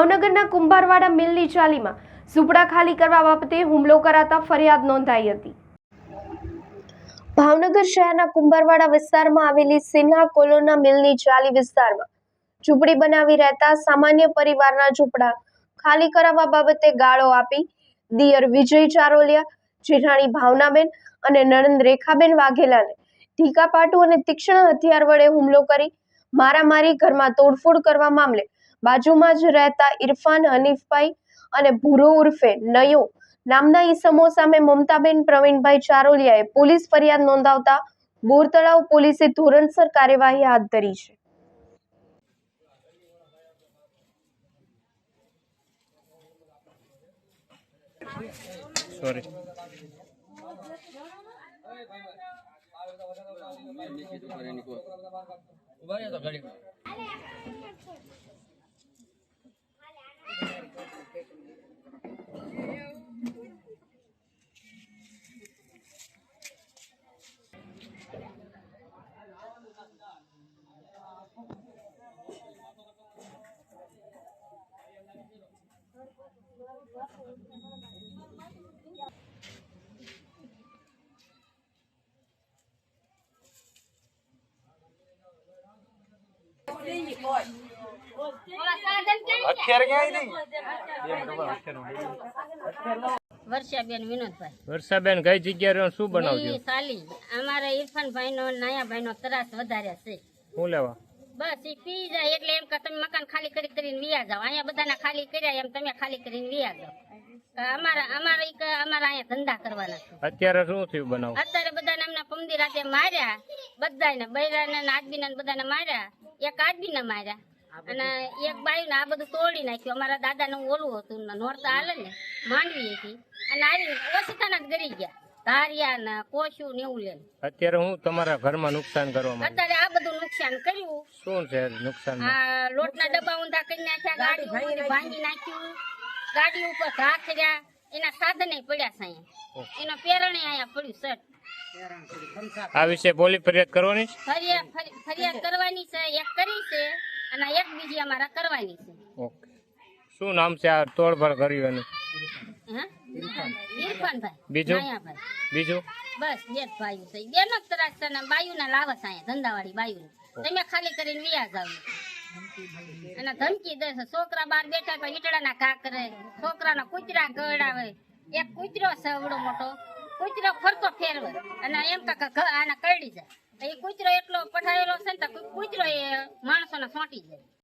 ભાવનગરના કુંભારવાડા મિલની ચાલીમાં ઝૂંપડા ખાલી કરવા બાબતે હુમલો કરાતા ફરિયાદ નોંધાઈ હતી. ભાવનગર શહેરના કુંભારવાડા વિસ્તારમાં આવેલી સિન્હા કોલોના મિલની ચાલી વિસ્તારમાં ઝૂંપડી બનાવી રહેતા સામાન્ય પરિવારના ઝૂંપડા ખાલી કરાવવા બાબતે ગાળો આપી દિયર વિજય ચારોલિયા જેઠાણી ભાવનાબેન અને નણંદ રેખાબેન વાઘેલાને ઢીકાપાટું અને તીક્ષ્ણ હથિયાર વડે હુમલો કરી મારામારી ઘરમાં તોડફોડ કરવા મામલે બાજુમાં જ રહેતા ઇરફાન હનીફભાઈ અને ભૂરો ઉર્ફે નયો નામના ઈસમો સામે મમતાબેન પ્રવીણભાઈ ચારોલિયાએ પોલીસ ફરિયાદ નોંધાવતા બોરતળાવ પોલીસે ધોરણસર કાર્યવાહી હાથ ધરી છે. સોરી અત્યારે વર્ષાબેન વિનોદભાઈ. વર્ષાબેન કઈ જગ્યા રહ્યો શું બનાવજો? સાલી અમારા ઇરફાનભાઈ નો નાયાભાઈ નો ત્રાસ વધારે છે. શું લેવા? બસ ઈ પી જાય એટલે એમ કે તમે મકાન ખાલી કરી કરીને વિયા જાઓ. અહીંયા બધાના ખાલી કર્યા એમ તમે ખાલી કરીને વિયા જાઓ. અમારા અમારા અમારા અહીંયા ધંધા કરવાના અત્યારે શું થયું બનાવ? અત્યારે બધાને એમના પમદી રાતે માર્યા. બધાને બૈરાને ને આદમીને ને બધાને માર્યા. એક આદમીને માર્યા. અને એક બાયુને આ બધું તોડી નાખ્યું. અમારા દાદાનું ઓલું હતું નોરતા હાલે ને માંડવી હતી. અને આવી ઓછીતાના જ ગરી ગયા. ધારિયા ને કોશું ને એવું લઈને. અત્યારે હું તમારા ઘરમાં નુકસાન કરવા અત્યારે આ બધું નુકસાન કર્યું. શું છે નુકસાન? આ લોટના ડબ્બા ઊંધા કરી નાખ્યા ગાડી ભાંગી નાખ્યું. ગાડી ઉપર ઘા કર્યા એના સાધને પડ્યા છે અહીંયા એનો પેરણે અહીંયા પડ્યું સટ આ વિશે પોલીસ ફરિયાદ કરવાની ફરિયાદ ફરી- ફરિયાદ કરવાની છે એક કરી છે અને એક બીજી અમારા કરવાની છે. ઓકે. શું નામ છે આ તોડફોડ કર્યું એનું? હા? બીજું? બીજું? બસ બે ભાઈ છે. જ ત્રાસ છે ને બાયુના લાવે છે ધંધાવાળી બાયુ તમે ખાલી કરીને વિયા જાવ અને ધમકી દે છે છોકરા બાર બેઠા તો ઈટડાના ઘા કરે છોકરાના કૂતરા ગળાવે. એક કૂતરો છે એવડો મોટો. કૂતરો ફરતો ફેરવે. અને એમ કે ઘ- આને કરડી જાય. એ કૂતરો એટલો પઠાયેલો છે ને તો કૂતરો એ માણસોને સોંટી જાય.